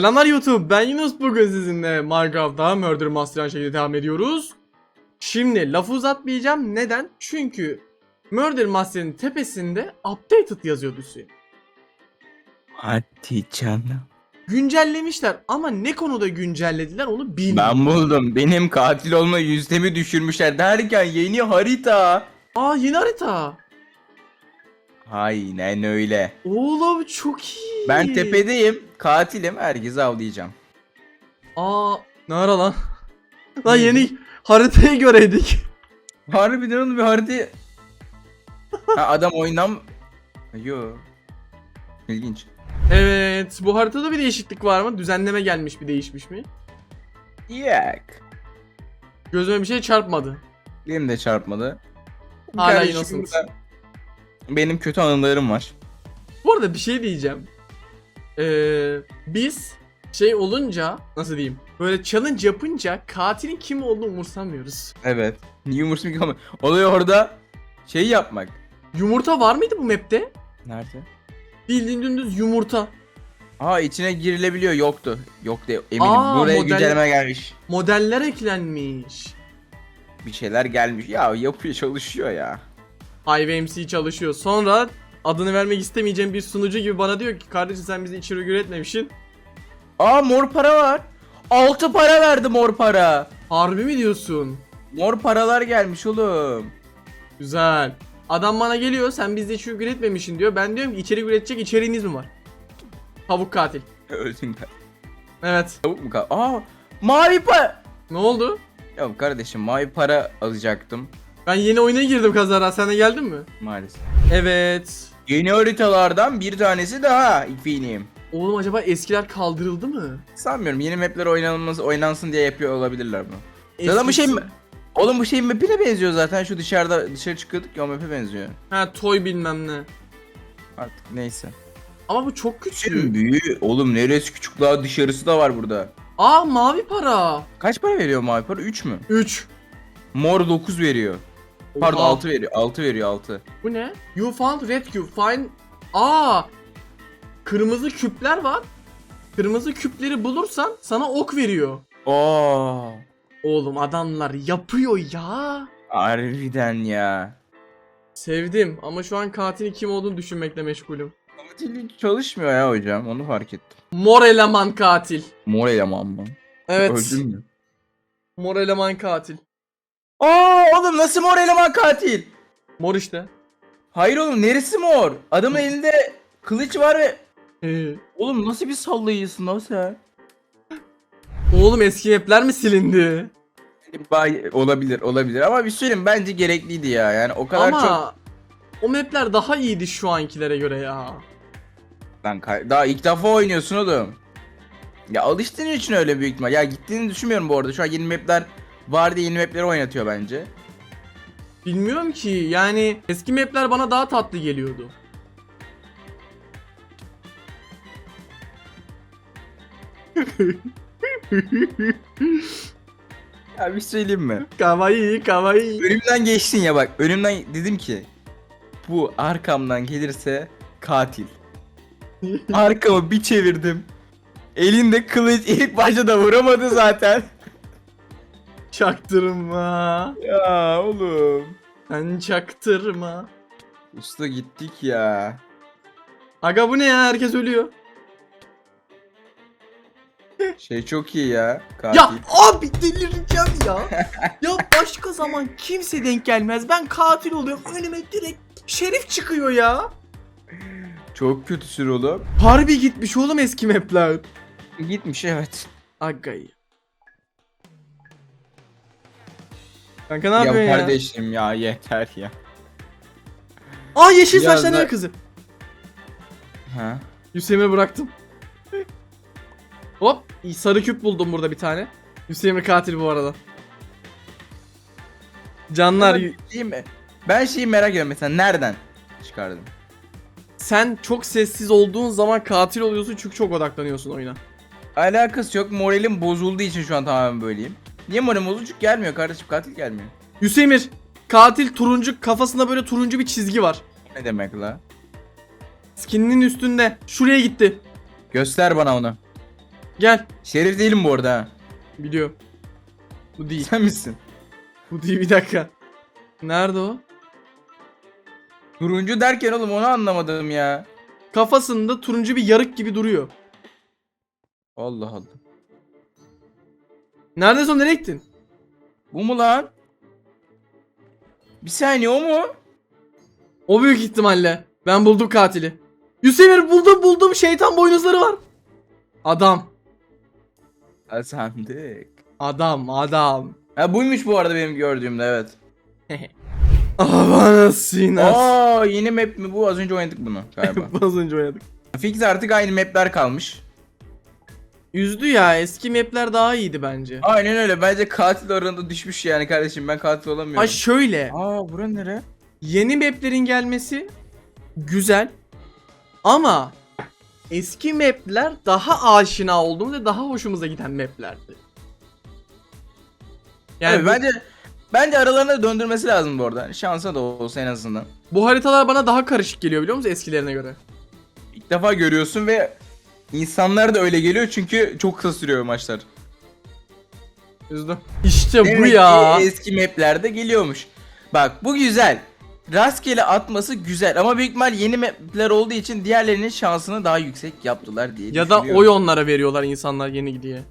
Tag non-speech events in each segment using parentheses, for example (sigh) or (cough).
Selamlar YouTube ben Yunus bugün sizinle Minecraft'ta Murder Master'ın şekilde devam ediyoruz. Şimdi lafı uzatmayacağım neden? Çünkü Murder Master'ın tepesinde updated yazıyordu Hüseyin. Hadi canım. Güncellemişler ama ne konuda güncellediler onu bilmiyorum. Ben buldum. Benim katil olma yüzdemi düşürmüşler derken yeni harita. Aa yeni harita. Aynen öyle. Oğlum çok iyi. Ben tepedeyim. Katilim. Herkesi avlayacağım. Aa ne ara lan? (laughs) lan yeni haritayı göreydik. (laughs) Harbiden oğlum bir harita. ha, adam oynam... Yo. İlginç. Evet bu haritada bir değişiklik var mı? Düzenleme gelmiş bir değişmiş mi? Yak. Gözüme bir şey çarpmadı. Benim de çarpmadı. Hala burada Benim kötü anılarım var. Bu arada bir şey diyeceğim. Ee, biz şey olunca nasıl diyeyim? Böyle challenge yapınca katilin kim olduğunu umursamıyoruz. Evet. Niye umursamıyor ama olay orada şey yapmak. Yumurta var mıydı bu map'te? Nerede? Bildiğin dümdüz yumurta. Aa içine girilebiliyor yoktu. Yoktu eminim. Aa, Buraya model- güncelleme gelmiş. Modeller eklenmiş. Bir şeyler gelmiş. Ya yapıyor çalışıyor ya. Hive MC çalışıyor. Sonra adını vermek istemeyeceğim bir sunucu gibi bana diyor ki kardeşim sen bizi içeri üretmemişsin. Aa mor para var. 6 para verdi mor para. Harbi mi diyorsun? Mor paralar gelmiş oğlum. Güzel. Adam bana geliyor sen bizde içerik üretmemişsin diyor. Ben diyorum ki içerik üretecek içeriğiniz mi var? Tavuk katil. (laughs) Öldüm ben. Evet. Tavuk mu kaldı? Aa mavi para. Ne oldu? Ya kardeşim mavi para alacaktım. Ben yeni oyuna girdim kazara. Sen de geldin mi? Maalesef. Evet. Yeni haritalardan bir tanesi daha Infiniyim. Oğlum acaba eskiler kaldırıldı mı? Sanmıyorum yeni mapler oynanılması oynansın diye yapıyor olabilirler bunu. Zaten bu şey Eskisi-? Oğlum bu şey map'ine benziyor zaten şu dışarıda dışarı çıkıyorduk ya o map'e benziyor. Ha toy bilmem ne. Artık neyse. Ama bu çok Şimdi küçük. büyüğü oğlum neresi küçük daha dışarısı da var burada. Aa mavi para. Kaç para veriyor mavi para? 3 mü? 3. Mor 9 veriyor. Pardon 6 veriyor. 6 veriyor 6. Bu ne? You found red cube. Find... Aa! Kırmızı küpler var. Kırmızı küpleri bulursan sana ok veriyor. Oo. Oğlum adamlar yapıyor ya. Harbiden ya. Sevdim ama şu an katilin kim olduğunu düşünmekle meşgulüm. Katil çalışmıyor ya hocam onu fark ettim. Mor eleman katil. Mor eleman mı? Evet. Öldün mü? Mor eleman katil. Aa oğlum nasıl mor eleman katil? Mor işte. Hayır oğlum neresi mor? Adamın elinde kılıç var ve... Oğlum nasıl bir sallayıcısın lan sen? Oğlum eski mapler mi silindi? Bay olabilir olabilir ama bir söyleyeyim bence gerekliydi ya yani o kadar Ama çok o mapler daha iyiydi şu ankilere göre ya. Lan kay- daha ilk defa oynuyorsun oğlum. Ya alıştığın için öyle büyük ihtimal. Ya gittiğini düşünmüyorum bu arada. Şu an yeni mapler var diye yeni mapleri oynatıyor bence. Bilmiyorum ki yani eski mapler bana daha tatlı geliyordu. (laughs) Ya bir söyleyeyim mi? Kawaii kawaii. Önümden geçtin ya bak. Önümden dedim ki bu arkamdan gelirse katil. (laughs) Arkamı bir çevirdim. Elinde kılıç ilk başta da vuramadı zaten. Çaktırma. ya oğlum. Sen çaktırma. Usta gittik ya. Aga bu ne ya herkes ölüyor. Şey çok iyi ya. Katil. Ya abi delireceğim ya. ya başka zaman kimse denk gelmez. Ben katil oluyorum önüme direkt şerif çıkıyor ya. Çok kötüsün oğlum. Harbi gitmiş oğlum eski mapler. Gitmiş evet. Aga Kanka ne yapıyorsun ya ya? kardeşim ya yeter ya. Aa yeşil saçlı da- ne kızı. Ha. Hüseyin'e bıraktım. Hop sarı küp buldum burada bir tane. Hüseyin katil bu arada. Canlar Ben şeyi, me- ben şeyi merak ediyorum mesela nereden çıkardın? sen çok sessiz olduğun zaman katil oluyorsun çünkü çok odaklanıyorsun oyuna. Alakası yok moralim bozulduğu için şu an tamamen böyleyim. Niye? Çünkü gelmiyor kardeşim katil gelmiyor. Hüseyin katil turuncu kafasında böyle turuncu bir çizgi var. Ne demek la? Skininin üstünde. Şuraya gitti. Göster bana onu. Gel. Şerif değilim bu arada ha. Biliyorum. Bu değil. Sen misin? Bu değil bir dakika. Nerede o? Turuncu derken oğlum onu anlamadım ya. Kafasında turuncu bir yarık gibi duruyor. Allah Allah. Neredesin o nereye gittin? Bu mu lan? Bir saniye o mu? O büyük ihtimalle. Ben buldum katili. Hüseyin buldum buldum şeytan boynuzları var. Adam. Ha, sandık. Adam adam. Ha buymuş bu arada benim gördüğümde evet. (laughs) Havana sinas. Aa yeni map mi bu? Az önce oynadık bunu galiba. (laughs) Az önce oynadık. Fix artık aynı mapler kalmış. Üzdü ya eski mapler daha iyiydi bence. Aynen öyle. Bence katil oranında düşmüş yani kardeşim. Ben katil olamıyorum. Ha şöyle. Aa bura nere? Yeni maplerin gelmesi güzel. Ama eski mapler daha aşina olduğumuz ve daha hoşumuza giden maplerdi. Yani evet, bu, bence bence aralarına döndürmesi lazım bu arada. Hani Şansa da olsa en azından. bu haritalar bana daha karışık geliyor biliyor musun eskilerine göre? İlk defa görüyorsun ve insanlar da öyle geliyor çünkü çok kısa sürüyor maçlar. Üzdü. İşte bu Demek ya. ki eski maplerde geliyormuş. Bak bu güzel. Rastgele atması güzel ama büyük ihtimal yeni mapler olduğu için diğerlerinin şansını daha yüksek yaptılar diye Ya da düşünüyorum. oy onlara veriyorlar insanlar yeni diye.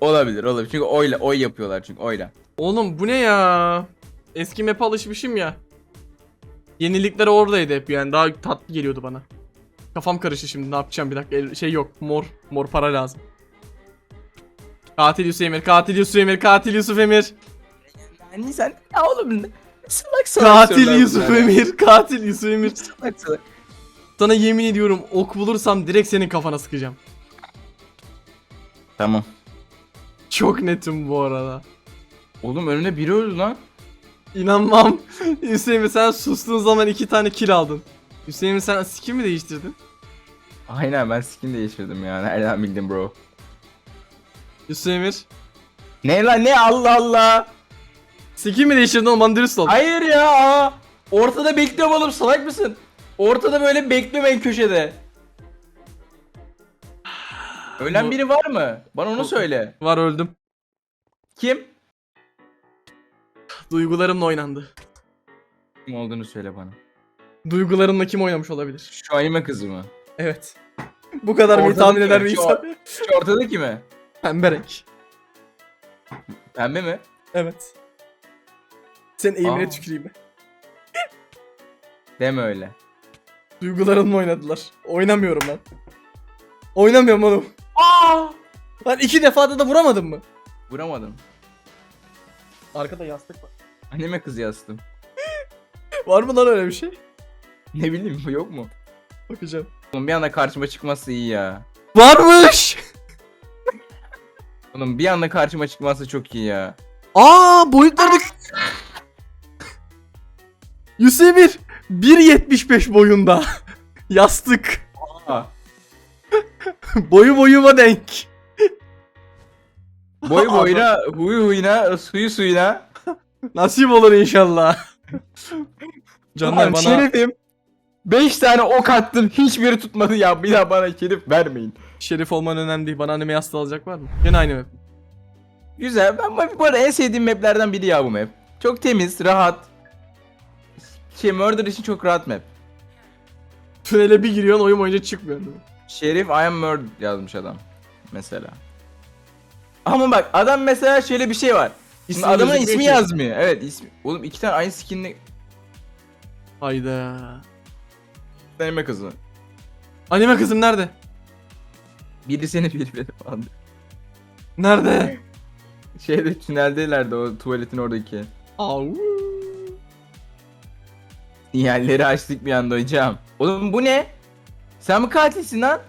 Olabilir olabilir çünkü oyla oy yapıyorlar çünkü oyla. Oğlum bu ne ya? Eski map'e alışmışım ya. Yenilikler oradaydı hep yani daha tatlı geliyordu bana. Kafam karıştı şimdi ne yapacağım bir dakika şey yok mor mor para lazım. Katil Yusuf Emir, katil Yusuf Emir, katil Yusuf Emir. Yani sen ya oğlum ne salak salak Katil Yusuf bunlar ya. Emir, katil Yusuf Emir. (laughs) Salak salak. Sana yemin ediyorum ok bulursam direkt senin kafana sıkacağım. Tamam. Çok netim bu arada. Oğlum önümde biri öldü lan. İnanmam. (laughs) Hüseyin sen sustuğun zaman iki tane kill aldın. Hüseyin sen skin mi değiştirdin? Aynen ben skin değiştirdim ya. Nereden bildin bro? Hüseyin Emir. Ne lan ne Allah Allah. Skin mi değiştirdin o bana dürüst ol. Hayır ya. aa. Ortada bekliyorum oğlum salak mısın? Ortada böyle bekliyorum en köşede. Ölen Bu- biri var mı? Bana onu söyle. Var öldüm. Kim? Duygularımla oynandı. Kim olduğunu söyle bana. Duygularımla kim oynamış olabilir? Şu anime kızı mı? Evet. Bu kadar mı tahmin eder Şu- insan? Şu ortadaki mi? Pembe renk. Pembe mi? Evet. Sen eğimine Aa. tüküreyim. Deme öyle. Duygularımla oynadılar. Oynamıyorum ben. Oynamıyorum oğlum. Aa! Lan iki defada da vuramadın mı? Vuramadım. Arkada yastık var. Anime kızı yazdım. Var mı lan öyle bir şey? (laughs) Ne bileyim yok mu? Bakacağım. Oğlum bir anda karşıma çıkmazsa iyi ya. Varmış. (laughs) Oğlum bir anda karşıma çıkmazsa çok iyi ya. Aa boyutları da... (laughs) 101. 1.75 boyunda. Yastık. Aa, Boyu boyuma denk. boyu boyuna, huyu huyuna, suyu suyuna. Nasip olur inşallah. Canlar bana Şerifim. 5 tane ok attım hiçbiri tutmadı ya bir daha bana şerif vermeyin. şerif olman önemli değil. Bana anime yastığı alacak var mı? Gene aynı map. Güzel ben bu- bu arada en sevdiğim maplerden biri ya bu map. Çok temiz, rahat. Şey Murder için çok rahat map. Tünele bir giriyorsun oyun boyunca çıkmıyor. Şerif I am murdered yazmış adam. Mesela. Ama bak adam mesela şöyle bir şey var. Şimdi İsmi adamın gözükmüyor ismi ki. yazmıyor. Evet ismi. Oğlum iki tane aynı skinli Hayda. Deneme kızı. Anime kızım nerede? Biri seni biri beni falan. Nerede? Şeyde tüneldelerdi o tuvaletin oradaki. Au. Sinyalleri açtık bir anda hocam. Oğlum bu ne? Sen mi katilsin lan?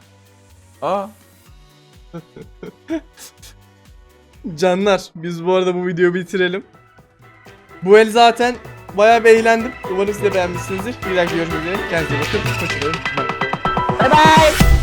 Aa. Canlar biz bu arada bu videoyu bitirelim. Bu el zaten bayağı bir eğlendim. Umarım siz de beğenmişsinizdir. Bir dahaki görüşmek üzere. Kendinize bakın. Hoşçakalın. Bye. Bye.